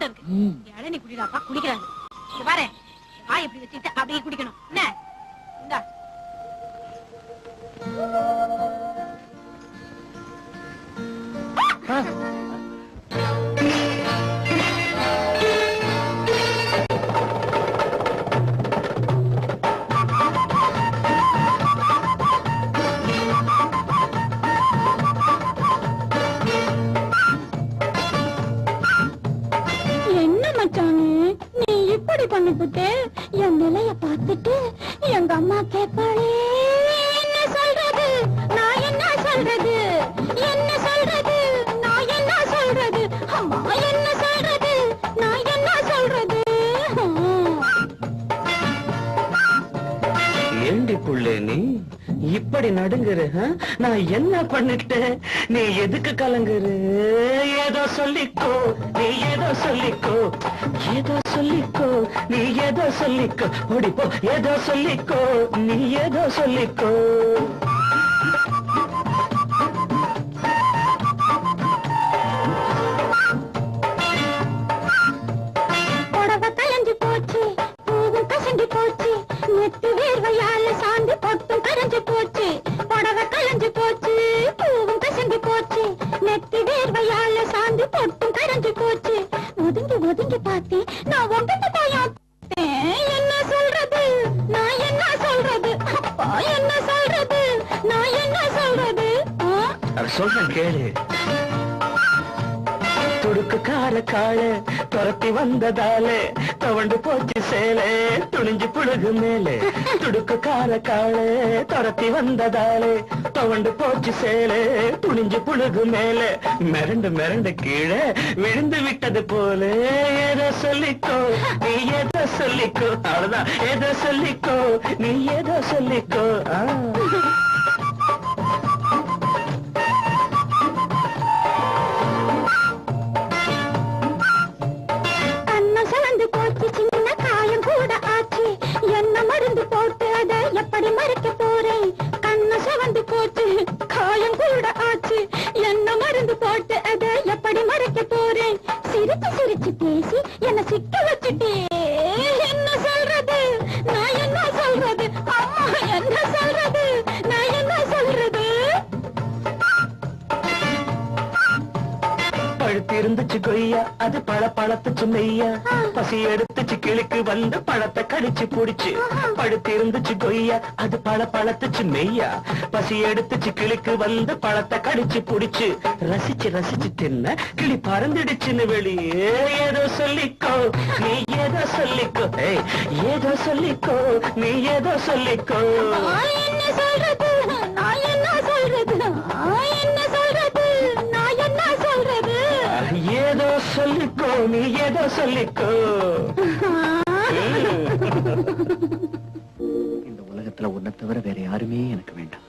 இருக்கு. இளநீ குடிடாப்பா குடிக்கிறாங்க. பாரு வாய் எப்படி வச்சுக்கிட்டு அப்படியே குடிக்கணும். என்ன? இப்படி பண்ணிவிட்டு என் நிலைய பார்த்துட்டு எங்க அம்மா கேட்பாளே என்ன சொல்றது? நான் என்ன சொல்றது? என்ன சொல்றது? நான் என்ன சொல்றது? அம்மா என்ன சொல்றது? நான் என்ன சொல்றது? ஏண்டி புள்ளே நீ? இப்படி நடுங்குற நான் என்ன பண்ணிட்டேன்? நீ எதுக்கு கலங்குற? ஏதோ சொல்லிக்கோ நீ ஏதோ சொல்லிக்கோ. ஏதோ சொல்லிக்கோ நீ ஏதோ சொல்லிக்கோ. ஓடிப்போ ஏதோ சொல்லிக்கோ நீ ஏதோ சொல்லிக்கோ. புடவை கலைஞ்சு போச்சு சொல்றேன் கேளு. துடுக்கு கால கால துரத்தி வந்ததால தவண்டு போச்சு சேலே. துணிஞ்சு புழுகு மேலே. துடுக்கு கால கால துரத்தி வந்ததால தவண்டு போச்சு சேலே. துணிஞ்சு புழுகு மேலே. மிரண்டு மிரண்டு கீழே விழுந்து விட்டது போல. எதை சொல்லிக்கோ? நீ எதை சொல்லிக்கோ? அவ்வளவுதான். எதை சொல்லிக்கோ? நீ எதை சொல்லிக்கோ? எப்படி மறைக்க இருந்துச்சு கொய்யா அது பழ பழத்துச்சு மெய்யா. பசி எடுத்துச்சு கிளிக்கு வந்து பழத்தை கடிச்சு புடிச்சு. படுத்திருந்துச்சு கொய்யா அது பழ பழத்துச்சு மெய்யா. பசி எடுத்துச்சு கிளிக்கு வந்து பழத்தை கடிச்சு புடிச்சு. ரசிச்சு ரசிச்சு தின்ன கிளி பறந்துடுச்சுன்னு வெளியே ஏதோ சொல்லிக்கோ. நீ ஏதோ சொல்லிக்கோ. ஏதோ சொல்லிக்கோ. நீ ஏதோ சொல்லிக்கோ. என்ன சொல்றது? சொல்லிக்கோ நீ ஏதோ சொல்லிக்கோ. இந்த உலகத்துல உன்னை தவிர வேற யாருமே எனக்கு வேண்டாம்.